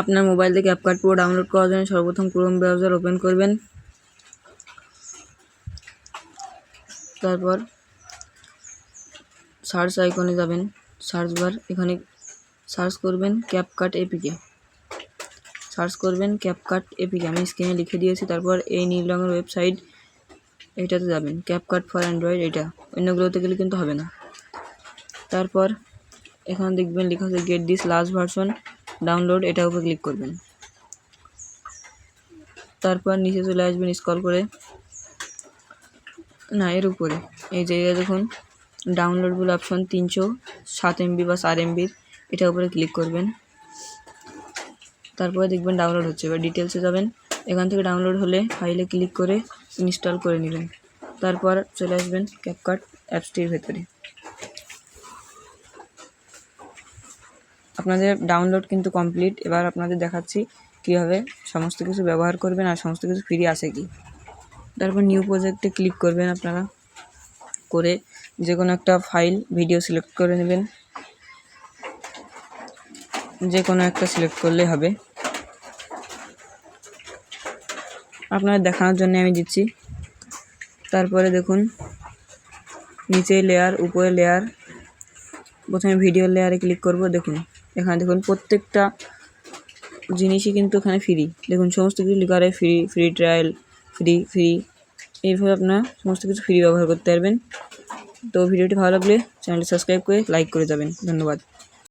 আপনার মোবাইল থেকে অ্যাপকার্ট pro download করার জন্য সর্বপ্রথম ক্রোম ব্রাউজার ওপেন করবেন। তারপর সার্চ আইকনে যাবেন। সার্চ বার এখানে সার্চ করবেন ক্যাপকাট এপিকে সার্চ করবেন ক্যাপকাট এপিকে আমি স্ক্রিনে লিখে দিয়েছি, তারপর এই নীল রঙের ওয়েবসাইট এটাতে যাবেন। ক্যাপকাট ফর অ্যান্ড্রয়েড এটা। অন্যগুলোতে গেলে কিন্তু হবে না। তারপর এখানে দেখবেন লেখা আছে get this last version download এটার উপর ক্লিক করবেন। তারপর নিচে চলে আসবেন স্ক্রল করে। না, এর উপরে। এই জায়গায় দেখুন ডাউনলোড বলে অপশন তিনশো, সাত এমবি বা চার এমবির এটার উপরে ক্লিক করবেন। তারপরে দেখবেন ডাউনলোড হচ্ছে। এবার ডিটেলসে যাবেন। এখান থেকে ডাউনলোড হলে ফাইলে ক্লিক করে ইনস্টল করে নেবেন। তারপর চলে আসবেন ক্যাপকাট অ্যাপসটির ভেতরে। আপনাদের ডাউনলোড কিন্তু কমপ্লিট এবার আপনাদের দেখাচ্ছি কীভাবে সমস্ত কিছু ব্যবহার করবেন আর সমস্ত কিছু ফ্রি আসে কি। তারপর নিউ প্রজেক্টে ক্লিক করবেন আপনারা। করে যে কোনো একটা ফাইল ভিডিও সিলেক্ট করে নেবেন। যে কোনো একটা সিলেক্ট করলে হবে। আপনার দেখানোর জন্য আমি দিচ্ছি। তারপরে দেখুন, নিচে লেয়ার উপরে লেয়ার প্রথমে ভিডিও লেয়ারে ক্লিক করব, দেখুন। এখানে দেখুন প্রত্যেকটা জিনিসই কিন্তু এখানে ফ্রি দেখুন সমস্ত কিছু লেখা হয় free free trial free free এইভাবে আপনার সমস্ত কিছু ফ্রি ব্যবহার করতে পারবেন। তো ভিডিওটি ভালো লাগলে চ্যানেলটি সাবস্ক্রাইব করে লাইক করে যাবেন। ধন্যবাদ।